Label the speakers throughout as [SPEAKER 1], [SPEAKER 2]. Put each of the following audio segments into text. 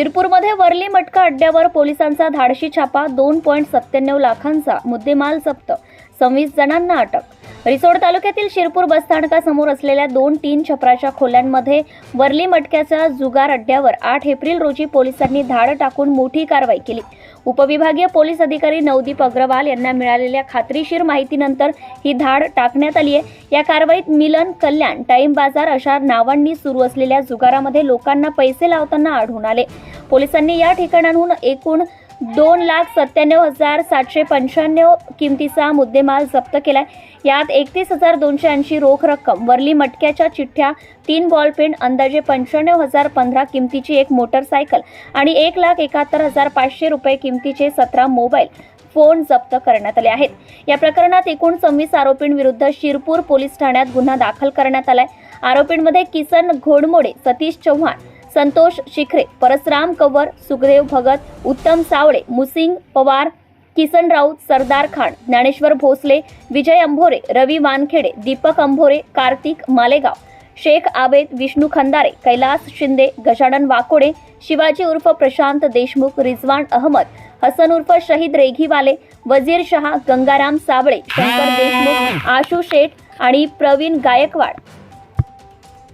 [SPEAKER 1] शिरपूरमध्ये वरली मटका अड्ड्यावर पोलिसांचा धाडशी छापा दोन पॉईंट सत्त्याण्णव लाखांचा मुद्देमाल जप्त. सव्वीस जणांना अटक रिसोड तालुक्यातील शिरपूर बसस्थानकासमोर असलेल्या दोन तीन छपराच्या खोल्यांमध्ये वरली मटक्याच्या जुगार अड्ड्यावर आठ एप्रिल रोजी पोलिसांनी धाड टाकून मोठी कारवाई केली. उपविभागीय पोलीस अधिकारी नवदीप अग्रवाल यांना मिळालेल्या खात्रीशीर माहितीनंतर ही धाड टाकण्यात आली आहे. या कारवाईत मिलन कल्याण टाईम बाजार अशा नावांनी सुरू असलेल्या जुगारामध्ये लोकांना पैसे लावताना आढळून आले. पोलिसांनी या ठिकाणाहून एकूण दोन लाख सत्त्याण्णव हजार सातशे पंच्याण्णव किमतीचा मुद्देमाल जप्त केला आहे यात एकतीस हजार दोनशे ऐंशी रोख रक्कम वरली मटक्याच्या चिठ्ठ्या तीन बॉलपेन अंदाजे पंच्याण्णव हजार पंधरा किमतीची एक मोटरसायकल आणि एक लाख एकाहत्तर हजार पाचशे रुपये किमतीचे सतरा मोबाईल फोन जप्त करण्यात आले आहेत. या प्रकरणात एकूण सव्वीस आरोपींविरुद्ध शिरपूर पोलीस ठाण्यात गुन्हा दाखल करण्यात आलाय. आरोपींमध्ये किसन घोडमोडे सतीश चव्हाण संतोष शिखरे परसराम कंवर सुखदेव भगत उत्तम सावळे मुसिंग पवार किसन राऊत सरदार खान ज्ञानेश्वर भोसले विजय अंभोरे रवी वानखेडे दीपक अंभोरे कार्तिक मालेगाव शेख आबेद विष्णू खंदारे कैलास शिंदे गजानन वाकोडे शिवाजी उर्फ प्रशांत देशमुख रिजवान अहमद हसन उर्फ शहीद रेघीवाले वजीर शहा गंगाराम साबळे शंकर देशमुख आशू शेठ आणि प्रवीण गायकवाड.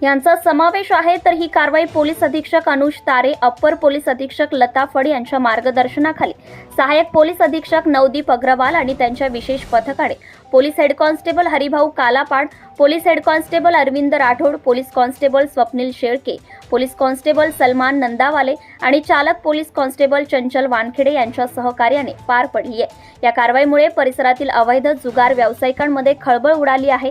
[SPEAKER 1] यांचा समावेश आहे तर ही कारवाई पोलीस अधीक्षक अनुज तारे अप्पर पोलीस अधीक्षक लता फड यांच्या मार्गदर्शनाखाली. सहाय्यक पोलीस अधीक्षक नवदीप अग्रवाल आणि त्यांच्या विशेष पथकाने. Police head constable Haribhau Kalapad police head constable Arvind Rathod police constable Swapnil Shelke police constable Salman Nandawale आणि चालक पोलीस कॉन्स्टेबल चंचल वानखेडे यांच्या सहकार्याने पार पडली आहे या कारवाईमुळे परिसरातील अवैध जुगार व्यावसायिकांमध्ये खळबळ उडाली आहे.